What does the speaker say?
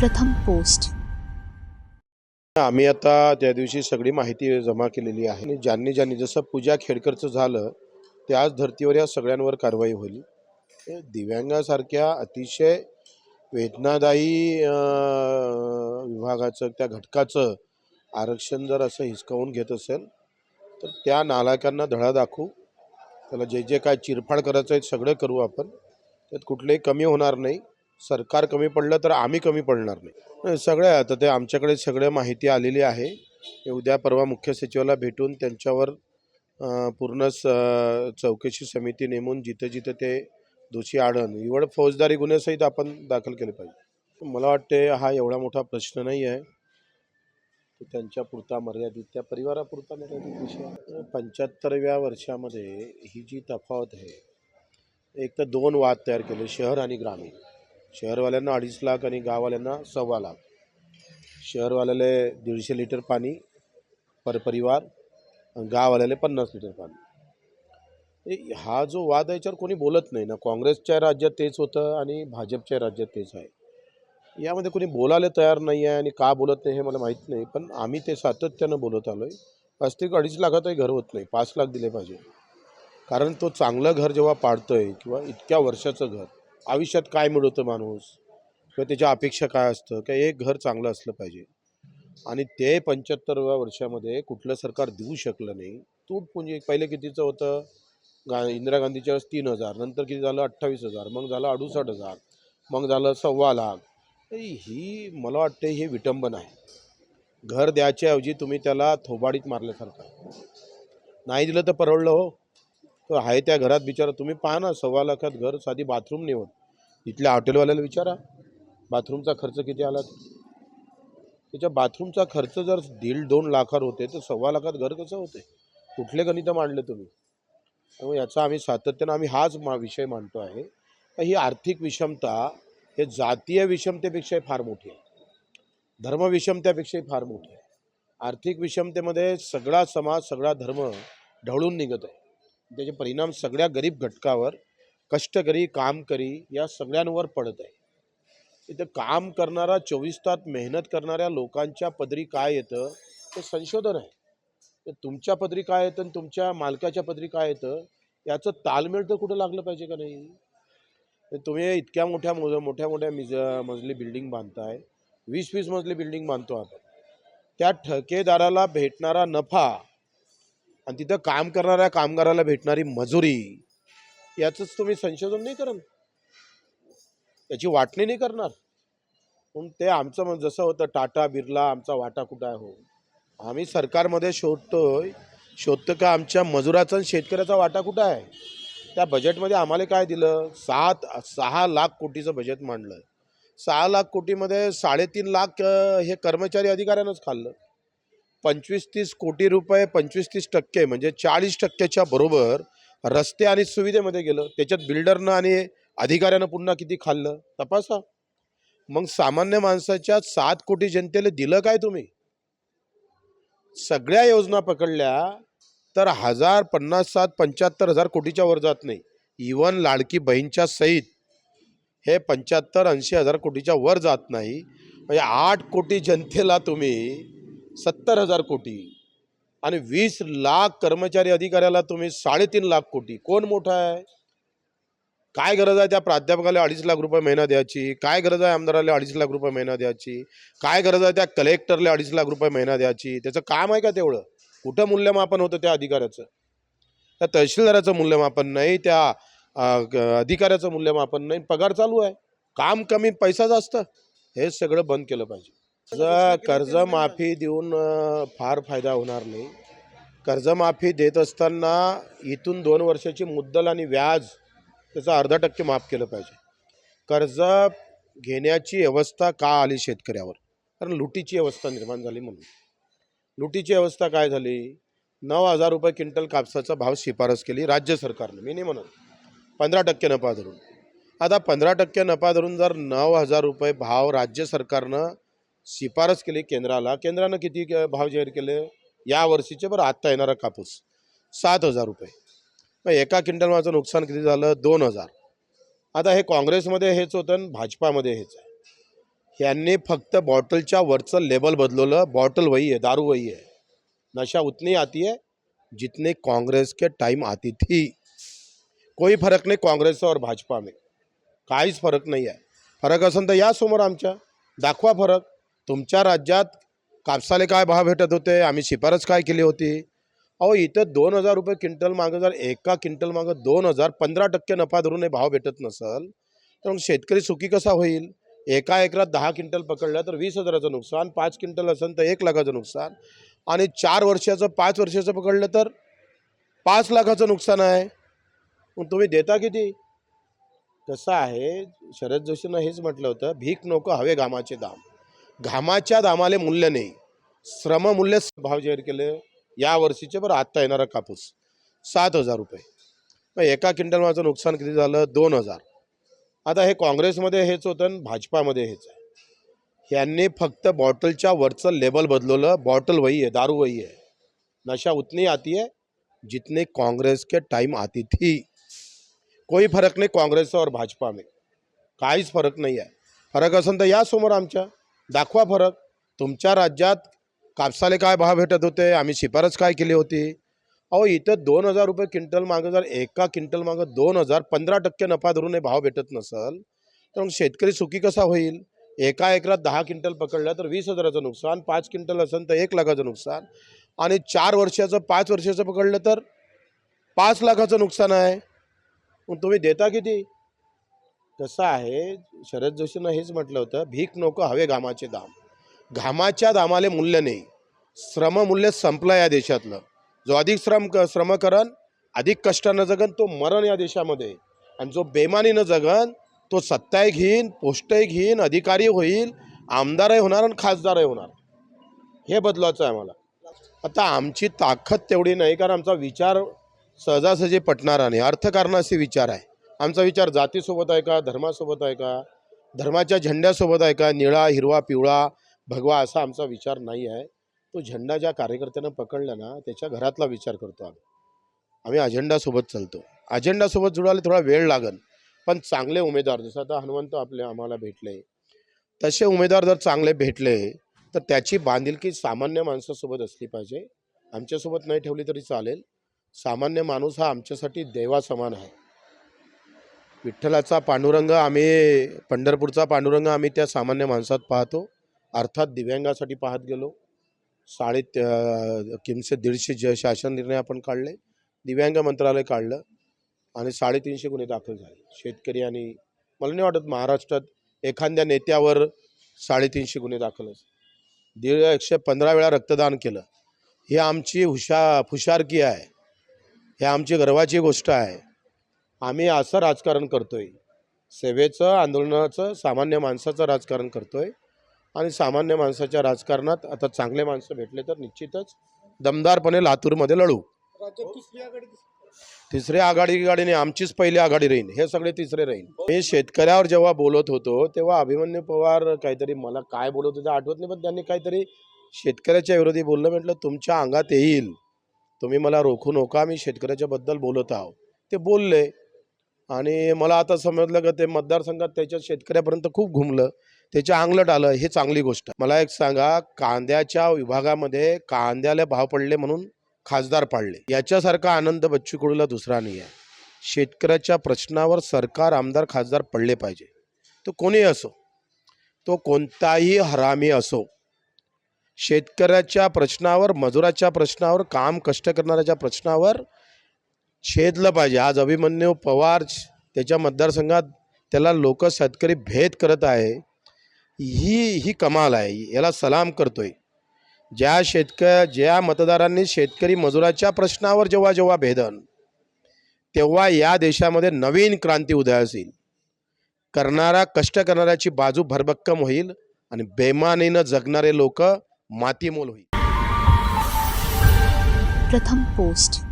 प्रथम पोस्ट. आम्ही आता त्या दिवशी सगळी माहिती जमा केलेली आहे. आणि ज्यांनी ज्यांनी जसं पूजा खेडकरचं झालं त्याच धर्तीवर या सगळ्यांवर कारवाई होईल. दिव्यांगासारख्या अतिशय वेदनादायी विभागाचं त्या घटकाचं आरक्षण जर असं हिसकावून घेत असेल तर त्या नालायकांना धडा दाखवू. त्याला जे जे काय चिरफाड करायचं आहे सगळं करू आपण. त्यात कुठलंही कमी होणार नाही. सरकार कमी पडलं तर आम्ही कमी पडणार नाही. सगळ्या आता ते आमच्याकडे सगळं माहिती आलेली आहे. उद्या परवा मुख्य सचिवाला भेटून त्यांच्यावर पूर्ण स चौकशी समिती नेमून जिथं जिथं ते दोषी आढळण निवड फौजदारी गुन्ह्यासहित आपण दाखल केले पाहिजे. मला वाटते हा एवढा मोठा प्रश्न नाही आहे. तो त्यांच्या पुरता मर्यादित त्या परिवारापुरता मर्यादित विषय पंच्याहत्तरव्या वर्षामध्ये ही जी तफावत आहे एक तर दोन वाद तयार केले शहर आणि ग्रामीण. शहरवाल्यांना अडीच लाख आणि गाववाल्यांना सव्वा लाख. शहरवाल्याला दीडशे लिटर पाणी पर परिवार आणि गाववाल्याला पन्नास लिटर पाणी. हे- हा जो वाद आहे याच्यावर कोणी बोलत नाही ना. काँग्रेसच्या राज्यात तेच होतं आणि भाजपच्या राज्यात तेच आहे. यामध्ये कोणी बोलायला तयार नाही आहे आणि का बोलत नाही हे मला माहीत नाही पण आम्ही ते सातत्यानं बोलत आलो आहे वास्तविक अडीच लाखातही घर होत नाही. पाच लाख दिले पाहिजे. कारण तो चांगलं घर जेव्हा पाडतोय किंवा इतक्या वर्षाचं घर आयुष्यात काय मिळवतं माणूस? किंवा त्याच्या अपेक्षा काय असतं? का एक घर चांगलं असलं पाहिजे? आणि ते पंच्याहत्तरव्या वर्षामध्ये कुठलं सरकार देऊ शकलं नाही. तूटपुंजी पहिले कितीचं होतं? गा इंदिरा गांधीच्या वेळेस तीन हजार नंतर किती झालं? अठ्ठावीस हजार मग झालं अडुसष्ट हजार मग झालं सव्वा लाख. ही मला वाटते हे विटंबन आहे. घर द्यायच्याऐवजी तुम्ही त्याला थोबाडीत मारल्यासारखं नाही दिलं तर परवडलं हो. तर आहे त्या घरात बिचारा. तुम्ही पहा ना सव्वा लाखात घर साधी बाथरूम नेऊन. इथल्या हॉटेलवाल्याला विचारा. बाथरूमचा खर्च किती आला? त्याच्या बाथरूमचा खर्च जर दीड दोन लाखावर होते तर सव्वा लाखात घर कसं होते? कुठले गणित मांडले तुम्ही? त्यामुळे याचा आम्ही सातत्यानं आम्ही हाच मा विषय मांडतो आहे. तर ही आर्थिक विषमता हे जातीय विषमतेपेक्षाही फार मोठी आहे. धर्मविषमतेपेक्षाही फार मोठी आहे. आर्थिक विषमतेमध्ये सगळा समाज सगळा धर्म ढवळून निघत आहे. त्याचे परिणाम सगळ्या गरीब घटकावर कष्टकरी कामकरी या सगळ्यांवर पडत आहे. इथं काम करणारा चोवीस तास मेहनत करणाऱ्या लोकांच्या पदरी काय येतं ते संशोधन आहे. तर तुमच्या पदरी काय येतं आणि तुमच्या मालकाच्या पदरी काय येतं याचं ताळमेळ तर कुठं लागलं पाहिजे का नाही? तर तुम्ही इतक्या मोठ्या मोज मोठ्या मोठ्या मिज मजली बिल्डिंग बांधताय वीस वीस मजली बिल्डिंग बांधतो आपण. त्या ठेकेदाराला भेटणारा नफा आणि तिथं काम करणाऱ्या कामगाराला भेटणारी मजुरी याचंच तुम्ही संशोधन नाही करणार? याची वाटणी नाही करणार? पण ते आमचं मग जसं होतं टाटा बिर्ला आमचा वाटा कुठं आहे हो? आम्ही सरकारमध्ये शोधतोय शोधतो का आमच्या मजुराचा आणि शेतकऱ्याचा वाटा कुठं आहे? त्या बजेटमध्ये आम्हाला काय दिलं? सात सहा लाख कोटीचं बजेट मांडलं. सहा लाख कोटीमध्ये साडेतीन लाख हे कर्मचारी अधिकाऱ्यांनाच खाल्लं. पंचवीस तीस कोटी रुपये पंचवीस तीस टक्के म्हणजे चाळीस टक्क्याच्या बरोबर रस्ते आणि सुविधेमध्ये गेलं. त्याच्यात बिल्डरनं आणि अधिकाऱ्यानं पुन्हा किती खाल्लं? तपासा. मग सामान्य माणसाच्या सात कोटी जनतेला दिलं काय तुम्ही? सगळ्या योजना पकडल्या तर हजार पन्नास सात पंच्याहत्तर हजार कोटीच्या वर जात नाही. इवन लाडकी बहीणच्या सहित हे पंच्याहत्तर ऐंशी हजार कोटीच्या वर जात नाही. म्हणजे आठ कोटी जनतेला तुम्ही सत्तर हजार कोटी. आणि वीस लाख कर्मचारी अधिकाऱ्याला तुम्ही साडेतीन लाख कोटी. कोण मोठा आहे? काय गरज आहे त्या प्राध्यापकाला अडीच लाख रुपये महिना द्यायची? काय गरज आहे आमदाराला अडीच लाख रुपये महिना द्यायची? काय गरज आहे त्या कलेक्टरला अडीच लाख रुपये महिना द्यायची? त्याचं काम आहे का तेवढं? कुठं मूल्यमापन होतं त्या अधिकाऱ्याचं? त्या तहसीलदाराचं मूल्यमापन नाही त्या अधिकाऱ्याचं मूल्यमापन नाही. पगार चालू आहे. काम कमी पैसा जास्त. हे सगळं बंद केलं पाहिजे. कर्ज कर्जमाफी देऊन फार फायदा होणार नाही. कर्जमाफी देत असताना इथून दोन वर्षाची मुद्दल आणि व्याज त्याचं अर्धा टक्के माफ केलं पाहिजे. कर्ज घेण्याची व्यवस्था का आली शेतकऱ्यावर? कारण लुटीची व्यवस्था निर्माण झाली म्हणून. लुटीची व्यवस्था काय झाली? नऊ हजार रुपये क्विंटल कापसाचा भाव शिफारस केली राज्य सरकारनं. मी नाही म्हणत. पंधरा टक्के नफा धरून. आता पंधरा टक्के नफा धरून जर नऊ हजार रुपये भाव राज्य सरकारनं शिफारस केली केंद्राला. केंद्रानं किती भाव जाहीर केले? या वर्षीचे बरं आत्ता येणारा कापूस. सात हजार रुपये. मग एका क्विंटल माझं नुकसान किती झालं? दोन हजार. आता हे काँग्रेसमध्ये हेच होतं आणि भाजपामध्ये हेच आहे. यांनी फक्त बॉटलच्या वरचं लेबल बदलवलं. बॉटल वही आहे दारू वही आहे. नशा उतनी आती है जितने काँग्रेस के टाइम आती थी. कोई फरक नाही काँग्रेस और भाजपा में. काहीच फरक नाही आहे. फरक असेल तर या समोर आमच्या. दाखवा फरक. तुमच्या राज्यात कापसाले काय भाव भेटत होते? आम्ही शिफारस काय केली होती? अहो इथं दोन हजार रुपये क्विंटल मागं जर एका क्विंटल मागं दोन हजार पंधरा टक्के नफा धरून हे भाव भेटत नसल तर मग शेतकरी सुखी कसा होईल? एका एकरात दहा क्विंटल पकडलं तर वीस हजाराचं नुकसान पाच क्विंटल असेल तर एक लाखाचं नुकसान आणि चार वर्षाचं पाच वर्षाचं पकडलं तर पाच लाखाचं नुकसान आहे. मग तुम्ही देता किती? कसं आहे? शरद जोशीनं हेच म्हटलं होतं भीक नको हवे घामाचे दाम. घामाच्या दामाले मूल्य नाही. श्रममूल्य भाव जाहीर केले या वर्षीचे बरं आत्ता येणारा कापूस. सात हजार रुपये. मग एका क्विंटल माझं नुकसान किती झालं? दोन हजार. आता हे काँग्रेसमध्ये हेच होतं आणि भाजपामध्ये हेच आहे. यांनी फक्त बॉटलच्या वरचं लेबल बदलवलं. बॉटल वही आहे दारू वही आहे. नशा उतनी आती है जितने काँग्रेस के टाइम आती थी. कोई फरक नाही काँग्रेस और भाजपा में. काहीच फरक नाही आहे. फरक असेल तर या समोर आमच्या. दाखवा फरक. तुमच्या राज्यात कापसाले काय भाव भेटत होते? आम्ही शिफारस काय केली होती? अहो इथं दोन हजार रुपये क्विंटल मागं जर एका क्विंटल मागं दोन हजार पंधरा टक्के नफा धरून हे भाव भेटत नसल तर मग शेतकरी सुखी कसा होईल? एका एकरात दहा क्विंटल पकडलं तर वीस हजाराचं नुकसान पाच क्विंटल असेल तर एक लाखाचं नुकसान आणि चार वर्षाचं पाच वर्षाचं पकडलं तर पाच लाखाचं नुकसान आहे. मग तुम्ही देता किती? कसं आहे शरद जोशीनं हेच म्हटलं होतं भीक नको हवे घामाचे दाम. घामाच्या दामाले मूल्य नाही. श्रममूल्य संपलं या देशातलं. जो अधिक श्रम क श्रम करण अधिक कष्टानं जगन तो मरण या देशामध्ये आणि जो बेमानीनं जगन तो सत्ताही घेईन पोस्टही घेईन अधिकारी होईल आमदारही होणार आणि खासदारही होणार. हे बदलायचं आहे आम्हाला. आता आमची ताकद तेवढी नाही कारण आमचा विचार सहजासहजी पटणारा नाही. अर्थकारणाशी विचार आहे. आमचा विचार जातीसोबत आहे का धर्मासोबत आहे का धर्माच्या झेंड्यासोबत आहे का निळा हिरवा पिवळा भगवा असा आमचा विचार नाही आहे. तो झेंडा ज्या कार्यकर्त्यानं पकडला ना त्याच्या घरातला विचार करतो आम्ही. आम्ही अजेंडासोबत चालतो. अजेंडासोबत जुळायला थोडा वेळ लागन पण चांगले उमेदवार जसं आता हनुमंत आपले आम्हाला भेटले तसे उमेदवार जर चांगले भेटले तर त्याची बांधिलकी सामान्य माणसासोबत असली पाहिजे. आमच्यासोबत नाही ठेवली तरी चालेल. सामान्य माणूस हा आमच्यासाठी देवासमान आहे. विठ्ठलाचा पांडुरंग आम्ही पंढरपूरचा पांडुरंग आम्ही त्या सामान्य माणसात पाहतो. अर्थात दिव्यांगासाठी पाहत गेलो. साडे किमसे दीडशे ज शासन निर्णय आपण काढले. दिव्यांग मंत्रालय काढलं आणि साडेतीनशे गुन्हे दाखल झाले. शेतकरी आणि मला नाही वाटत महाराष्ट्रात एखाद्या नेत्यावर साडेतीनशे गुन्हे दाखल दीड एकशे पंधरा वेळा रक्तदान केलं. ही आमची हुशा हुशारकी आहे. हे आमची गर्वाची गोष्ट आहे. आम्ही असं राजकारण करतोय. सेवेचं आंदोलनाचं सामान्य माणसाचं राजकारण करतोय. आणि सामान्य माणसाच्या राजकारणात आता चांगले माणसं भेटले तर निश्चितच दमदारपणे लातूरमध्ये लढू. तिसरी आघाडी गाडीने आमचीच पहिली आघाडी राहील. हे सगळे तिसरे राहील. मी शेतकऱ्यावर जेव्हा बोलत होतो तेव्हा अभिमन्यू पवार काहीतरी मला काय बोलत होते आठवत नाही पण त्यांनी काहीतरी शेतकऱ्याच्या विरोधी बोललं म्हटलं तुमच्या अंगात येईल. तुम्ही मला रोखू नका. मी शेतकऱ्याच्या बद्दल बोलत आहो. ते बोलले. आणि मला आता समजलं का ते मतदारसंघात त्याच्या शेतकऱ्यापर्यंत खूप घुमलं. त्याच्या अंगलट आलं हे चांगली गोष्ट. आहे. मला एक सांगा कांद्याच्या विभागामध्ये कांद्याला भाव पडले म्हणून खासदार पाडले. याच्यासारखा आनंद बच्चू कडूला दुसरा नाही आहे शेतकऱ्याच्या प्रश्नावर सरकार आमदार खासदार पडले पाहिजे. तो कोणी असो तो कोणताही हरामी असो शेतकऱ्याच्या प्रश्नावर मजुराच्या प्रश्नावर काम कष्ट करणाऱ्याच्या प्रश्नावर छेदलं पाहिजे. आज अभिमन्यू पवार त्याच्या मतदारसंघात त्याला लोक शेतकरी भेद करत आहे. ही ही कमाल आहे. याला सलाम करतोय. ज्या शेतक ज्या मतदारांनी शेतकरी मजुराच्या प्रश्नावर जेव्हा जेव्हा भेदन तेव्हा या देशामध्ये नवीन क्रांती उदयास येईल करणारा कष्ट करणाऱ्याची बाजू भरभक्कम होईल आणि बेमानीनं जगणारे लोक मातीमोल होईल. प्रथम पोस्ट.